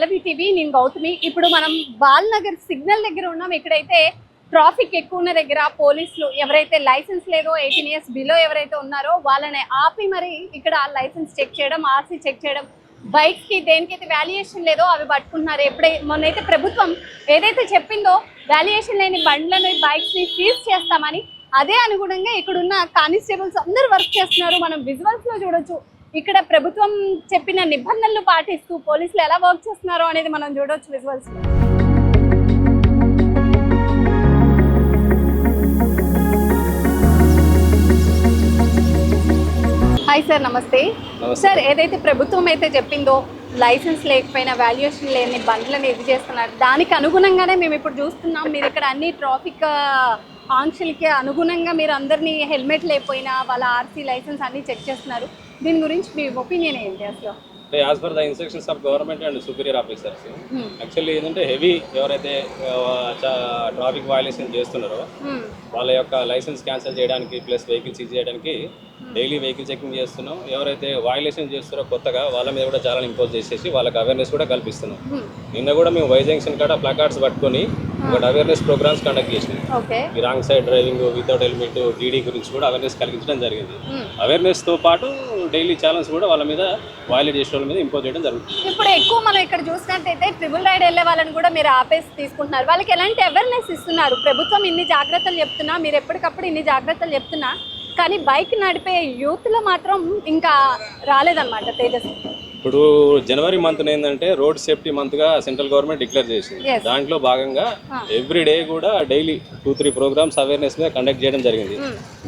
పల్లవి TV నేను గౌతమి. ఇప్పుడు మనం బాల్నగర్ సిగ్నల్ దగ్గర ఉన్నాం. ఇక్కడైతే ట్రాఫిక్ ఎక్కువ ఉన్న దగ్గర పోలీసులు ఎవరైతే లైసెన్స్ లేదో ఎయిటీన్ ఇయర్స్ బిలో ఎవరైతే ఉన్నారో వాళ్ళని ఆపి మరి ఇక్కడ లైసెన్స్ చెక్ చేయడం ఆర్సీ చెక్ చేయడం బైక్స్కి దేనికైతే వాల్యుయేషన్ లేదో అవి పట్టుకుంటున్నారు. ఎప్పుడై మొన్నైతే ప్రభుత్వం ఏదైతే చెప్పిందో వాల్యుయేషన్ లేని బండ్లను బైక్స్ని సీజ్ చేస్తామని అదే అనుగుణంగా ఇక్కడున్న కానిస్టేబుల్స్ అందరూ వర్క్ చేస్తున్నారు. మనం విజువల్స్లో చూడొచ్చు. ఇక్కడ ప్రభుత్వం చెప్పిన నిబంధనలు పాటిస్తూ పోలీసులు ఎలా వర్క్ చేస్తున్నారో అనేది మనం చూడొచ్చు విజువల్స్లో. హాయ్ సార్ నమస్తే. నమస్తే. సార్ ఏదైతే ప్రభుత్వం అయితే చెప్పిందో లైసెన్స్ లేకపోయినా వాల్యుయేషన్ లేని బండ్లను ఇది చేస్తున్నారు. దానికి అనుగుణంగానే మేము ఇప్పుడు చూస్తున్నాం. మీరు ఇక్కడ అన్ని ట్రాఫిక్ ఆంక్షలకి అనుగుణంగా మీరు అందరినీ హెల్మెట్ లేకపోయినా వాళ్ళ ఆర్సీ లైసెన్స్ అన్ని చెక్ చేస్తున్నారు. దీని గురించి మీ ఒపీనియన్ ఏంటి అసలు అంటే as per the instructions of government and superior officers. Actually ఏంటంటే హెవీ ఎవరైతే ట్రాఫిక్ వయలేషన్ చేస్తున్నారో Hmm. వాళ్ళ యొక్క లైసెన్స్ క్యాన్సిల్ చేయడానికి ప్లస్ వెహికల్ సీజ్ చేయడానికి డైలీ వెహికల్ చెకింగ్ చేస్తున్నాం ఎవరైతే వయలేషన్ చేస్తారో కొత్తగా వాళ్ళ మీద కూడా చాలా ఇంపోజ్ చేసేసి వాళ్ళకి అవేర్నెస్ కూడా కల్పిస్తున్నాం Hmm. నిన్న కూడా మేము వై జంక్షన్ కాడ ప్లకార్డ్స్ పట్టుకొని ఒకటి అవేర్నెస్ ప్రోగ్రామ్స్ కండక్ట్ చేసినాం ఓకే ఈ wrong side driving without helmet DD గురించి కూడా అవేర్నెస్ కలిగించడం జరిగింది. Hmm. అవేర్నెస్తో పాటు డైలీ ఛాలెంజ్ కూడా వాళ్ళ మీద వయలేట్ చేసే వాళ్ళ మీద ఇంపోజ్ చేయడం జరుగుతుంది. ఇప్పుడు ఎక్కువ మనం ఇక్కడ చూసినట్టయితే ట్రిపుల్ రైడ్ వెళ్ళే వాళ్ళని కూడా మీరు ఆపేసి తీసుకుంటున్నారు. వాళ్ళకి ఎలాంటి అవేర్నెస్ ఇస్తున్నారు? ప్రభుత్వం ఇన్ని జాగ్రత్తలు చెప్తున్నా మీరు ఎప్పటికప్పుడు ఇన్ని జాగ్రత్తలు చెప్తున్నా కానీ బైక్ నడిపే యూత్లో మాత్రం ఇంకా రాలేదన్నమాట తేజస్ ఇప్పుడు జనవరి మంత్ ఏంటంటే రోడ్ సేఫ్టీ మంత్గా సెంట్రల్ గవర్నమెంట్ డిక్లేర్ చేసింది. దాంట్లో భాగంగా ఎవ్రీ డే కూడా daily two three programs awareness మీద కండక్ట్ చేయడం జరిగింది.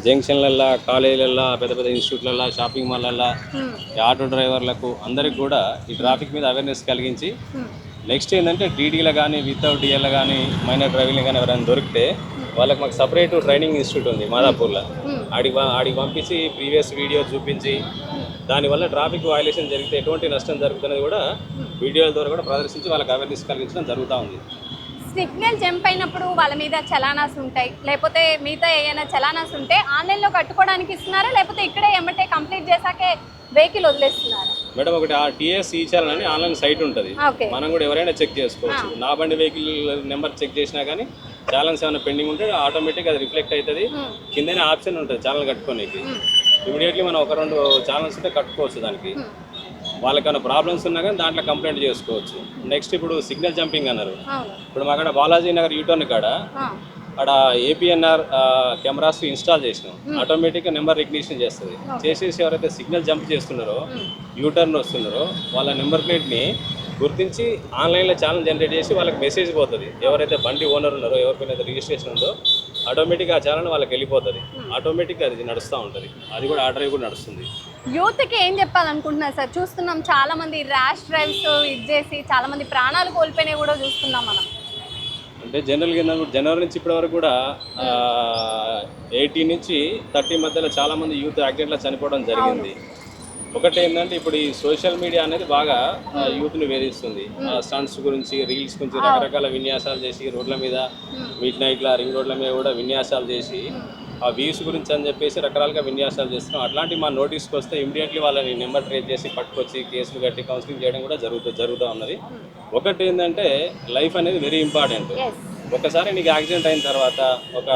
జంక్షన్లల్లో కాలేజీలల్లో పెద్ద పెద్ద ఇన్స్టిట్యూట్లల్లో షాపింగ్ మాల్లల్లో ఆటో డ్రైవర్లకు అందరికి కూడా ఈ ట్రాఫిక్ మీద అవేర్నెస్ కలిగించి నెక్స్ట్ ఏంటంటే టీడీలో కానీ వితౌట్ డిఎల్ కానీ మైనర్ డ్రైవింగ్ కానీ ఎవరైనా దొరికితే వాళ్ళకి మాకు సపరేట్ ట్రైనింగ్ ఇన్స్టిట్యూట్ ఉంది మాదాపూర్లో. ఆడికి ఆడికి పంపించి ప్రీవియస్ వీడియో చూపించి దానివల్ల ట్రాఫిక్ వయలేషన్ జరిగితే ఎటువంటి నష్టం జరుగుతున్నది కూడా వీడియోల ద్వారా కూడా ప్రదర్శించి వాళ్ళకి అవేర్నెస్ కలిగించడం జరుగుతూ ఉంది. సిగ్నల్ జంప్ అయినప్పుడు వాళ్ళ మీద చలానాస్ ఉంటాయి. లేకపోతే మిగతా ఏమైనా చలానాస్ ఉంటే ఆన్లైన్లో కట్టుకోవడానికి ఇస్తున్నారా? లేకపోతే ఇక్కడే ఎమ్మటే కంప్లీట్ చేశాకే వెహికల్ వదిలేస్తున్నారా? మేడం ఒకటి ఆ టీఎస్ ఈ ఛానల్ అని ఆన్లైన్ సైట్ ఉంటుంది. మనం కూడా ఎవరైనా చెక్ చేసుకోవచ్చు. నా బండి వెహికల్ నెంబర్ చెక్ చేసినా కానీ ఛానల్స్ ఏమైనా పెండింగ్ ఉంటే ఆటోమేటిక్ అది రిఫ్లెక్ట్ అవుతుంది. కిందనే ఆప్షన్ ఉంటుంది ఛానల్ కట్టుకోనికి. ఇమీడియట్లీ మనం ఒక రెండు ఛానల్స్ ఉంటే కట్టుకోవచ్చు దానికి. వాళ్ళకన్నా ప్రాబ్లమ్స్ ఉన్నా కానీ దాంట్లో కంప్లైంట్ చేసుకోవచ్చు. నెక్స్ట్ ఇప్పుడు సిగ్నల్ జంపింగ్ అన్నారు. ఇప్పుడు మాకాడ బాలాజీ నగర్ యూటర్న్ కాడ. అక్కడ ఏపీఎన్ఆర్ కెమెరాస్ ఇన్స్టాల్ చేసినాం. ఆటోమేటిక్గా నెంబర్ రికగ్నిషన్ చేస్తుంది. చేసేసి ఎవరైతే సిగ్నల్ జంప్ చేస్తున్నారో యూటర్న్ వస్తున్నారో వాళ్ళ నెంబర్ ప్లేట్ని గుర్తించి ఆన్లైన్లో ఛానల్ జనరేట్ చేసి వాళ్ళకి మెసేజ్ పోతుంది. ఎవరైతే బండి ఓనర్ ఉన్నారో ఎవరికైనా రిజిస్ట్రేషన్ ఉందో ఆటోమేటిక్గా ఆ ఛానల్ వాళ్ళకి వెళ్ళిపోతుంది. ఆటోమేటిక్గా అది నడుస్తూ ఉంటుంది. అది కూడా ఆ డ్రైవ్ కూడా నడుస్తుంది. యూత్కి ఏం చెప్పాలనుకుంటున్నారు సార్? చూస్తున్నాం చాలా మంది ర్యాష్ డ్రైవ్స్ ఇది చేసి చాలా మంది ప్రాణాలు కోల్పోయినవి కూడా చూస్తున్నాం మనం. అంటే జనరల్గా ఏంటంటే జనవరి నుంచి ఇప్పటి వరకు కూడా ఎయిటీ నుంచి థర్టీ మధ్యలో చాలా మంది యూత్ యాక్సిడెంట్లో చనిపోవడం జరిగింది. ఒకటి ఏంటంటే ఇప్పుడు ఈ సోషల్ మీడియా అనేది బాగా యూత్ని వేధిస్తుంది. స్టంట్స్ గురించి రీల్స్ గురించి రకరకాల విన్యాసాలు చేసి రోడ్ల మీద మిడ్ నైట్ల రింగ్ రోడ్ల మీద కూడా విన్యాసాలు చేసి ఆ వ్యూస్ గురించి అని చెప్పేసి రకరకాలుగా విన్యాసాలు చేస్తున్నాం. అట్లాంటి మా నోటీస్కి వస్తే ఇమీడియట్లీ వాళ్ళని నెంబర్ ట్రేస్ చేసి పట్టుకొచ్చి కేసులు కట్టి కౌన్సిలింగ్ చేయడం కూడా జరుగుతూ జరుగుతూ ఉన్నది. ఒకటి ఏంటంటే లైఫ్ అనేది వెరీ ఇంపార్టెంట్. ఒకసారి నీకు యాక్సిడెంట్ అయిన తర్వాత ఒక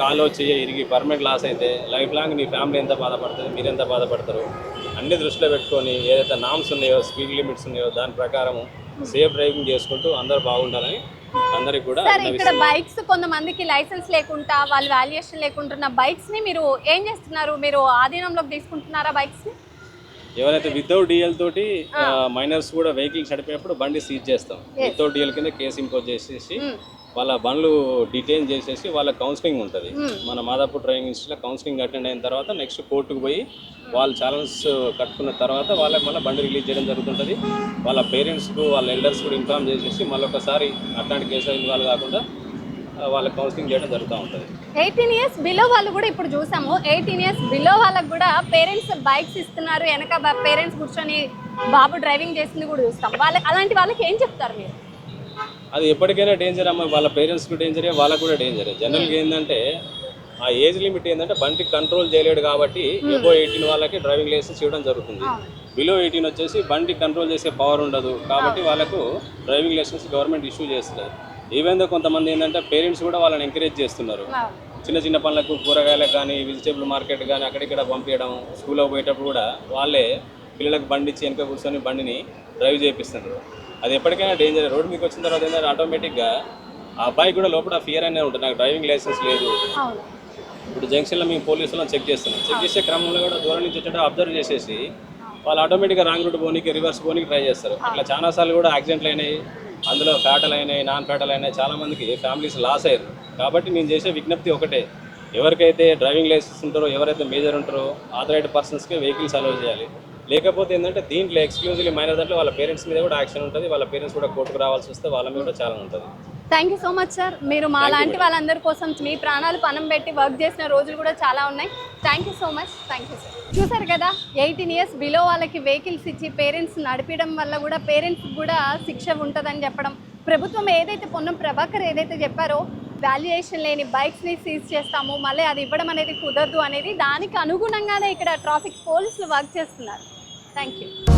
కాలు వచ్చి ఇరిగి పర్మనెంట్ లాస్ అయితే లైఫ్ లాంగ్ నీ ఫ్యామిలీ ఎంత బాధపడుతుంది మీరు ఎంత బాధపడతారు? అన్ని దృష్టిలో పెట్టుకొని ఏదైతే నామ్స్ ఉన్నాయో స్పీడ్ లిమిట్స్ ఉన్నాయో దాని ప్రకారం సేఫ్ డ్రైవింగ్ చేసుకుంటూ అందరూ బాగుండాలని అందరికి కూడా సార్ ఇక్కడ. బైక్స్ కొంతమందికి లైసెన్స్ లేకుండా వాళ్ళు వాల్యుయేషన్ లేకుంటున్న బైక్స్ని మీరు ఏం చేస్తున్నారు? మీరు ఆధీనంలోకి తీసుకుంటున్నారా బైక్స్ని? ఎవరైతే వితౌట్ డిఎల్ తోటి మైనర్స్ కూడా వెహికల్స్ నడిపేటప్పుడు బండి సీజ్ చేస్తాం. వితౌట్ డిఎల్ కింద కేసు ఇంపోజ్ చేసేసి వాళ్ళ బండ్లు డిటైన్ చేసేసి వాళ్ళ కౌన్సిలింగ్ ఉంటుంది. మన మాదాపూర్ డ్రైవింగ్ ఇన్స్టిట్యూట్లో కౌన్సిలింగ్ అటెండ్ అయిన తర్వాత నెక్స్ట్ కోర్టుకు పోయి వాళ్ళు ఛాలెంజ్ కట్టుకున్న తర్వాత వాళ్ళకి మళ్ళీ బండి రిలీజ్ చేయడం జరుగుతుంటుంది. వాళ్ళ పేరెంట్స్కు వాళ్ళ ఎల్డర్స్ కూడా ఇన్ఫామ్ చేసేసి మళ్ళీ ఒకసారి అట్లాంటి కేసులో ఇన్వాల్వ్ కాకుండా వాళ్ళ కౌన్సిలింగ్ చేయడం జరుగుతూ ఉంటుంది. ఎయిటీన్ ఇయర్స్ బిలో వాళ్ళు కూడా ఇప్పుడు చూసాము. ఎయిటీన్ ఇయర్స్ బిలో వాళ్ళకి కూడా పేరెంట్స్ బైక్స్ ఇస్తున్నారు. వెనక పేరెంట్స్ కూర్చొని బాబు డ్రైవింగ్ చేసింది కూడా చూస్తాం. వాళ్ళ అలాంటి వాళ్ళకి ఏం చెప్తారు మీరు? అది ఎప్పటికైనా డేంజర్ అమ్మ వాళ్ళ పేరెంట్స్కి డేంజరే వాళ్ళకు కూడా డేంజరే జనరల్గా ఏంటంటే ఆ ఏజ్ లిమిట్ ఏంటంటే బండి కంట్రోల్ చేయలేడు కాబట్టి ఎబో ఎయిటీన్ వాళ్ళకి డ్రైవింగ్ లైసెన్స్ ఇవ్వడం జరుగుతుంది. బిలో ఎయిటీన్ వచ్చేసి బండి కంట్రోల్ చేసే పవర్ ఉండదు కాబట్టి వాళ్ళకు డ్రైవింగ్ లైసెన్స్ గవర్నమెంట్ ఇష్యూ చేస్తుంది. ఈవెన్ దో కొంతమంది ఏంటంటే పేరెంట్స్ కూడా వాళ్ళని ఎంకరేజ్ చేస్తున్నారు. చిన్న చిన్న పనులకు కూరగాయలకు కానీ వెజిటేబుల్ మార్కెట్ కానీ అక్కడిక్కడ పంపించడం స్కూల్లో పోయేటప్పుడు కూడా వాళ్ళే పిల్లలకు బండి ఇచ్చి వెనక కూర్చొని బండిని డ్రైవ్ చేపిస్తున్నారు. అది ఎప్పటికైనా డేంజర్ రోడ్ మీకు వచ్చిన తర్వాత ఏంటంటే ఆటోమేటిక్గా ఆ అబ్బాయి కూడా లోపల ఫియర్ అనేది ఉంటుంది. నాకు డ్రైవింగ్ లైసెన్స్ లేదు. ఇప్పుడు జంక్షన్లో మేము పోలీసులను చెక్ చేస్తున్నాం. చెక్ చేసే క్రమంలో కూడా దూరం నుంచి వచ్చేటప్పుడు అబ్జర్వ్ చేసేసి వాళ్ళు ఆటోమేటిక్గా రాంగ్ రూట్ పోనీకి రివర్స్ పోనీకి ట్రై చేస్తారు. అట్లా చాలాసార్లు కూడా యాక్సిడెంట్లు అయినాయి. అందులో ఫ్యాటల్ అయినాయి నాన్ ఫ్యాటల్ అయినాయి. చాలా మందికి ఫ్యామిలీస్ లాస్ అయ్యారు. కాబట్టి నేను చేసే విజ్ఞప్తి ఒకటే. ఎవరికైతే డ్రైవింగ్ లైసెన్స్ ఉంటారో ఎవరైతే మేజర్ ఉంటారో ఆథరైడ్ పర్సన్స్కి వెహికల్స్ అలౌ చేయాలి. లేకపోతే ఏంటంటే దీంట్లో ఎక్స్క్లూజివ్లీ మైనర్ దాంట్లో వాళ్ళ పేరెంట్స్ మీద కూడా యాక్షన్ ఉంటుంది వాళ్ళ పేరెంట్స్ కూడా కోర్టుకు రావాల్సి వస్తే వాళ్ళ మీద కూడా చాలా ఉంటుంది. Thank you so much sir మీరు మా లాంటి వాళ్ళందరి కోసం మీ ప్రాణాలు పణం పెట్టి వర్క్ చేసిన రోజులు కూడా చాలా ఉన్నాయి. Thank you so much thank you sir చూసారు కదా ఎయిటీన్ ఇయర్స్ బిలో వాళ్ళకి వెహికల్స్ ఇచ్చి పేరెంట్స్ నడిపించడం వల్ల కూడా పేరెంట్స్ కూడా శిక్ష ఉంటుందని చెప్పడం. ప్రభుత్వం ఏదైతే పొన్నం ప్రభాకర్ ఏదైతే చెప్పారో వాల్యుయేషన్ లేని బైక్స్ని సీజ్ చేస్తాము మళ్ళీ అది ఇవ్వడం అనేది కుదరదు అనేది దానికి అనుగుణంగానే ఇక్కడ ట్రాఫిక్ పోలీసులు వర్క్ చేస్తున్నారు. Thank you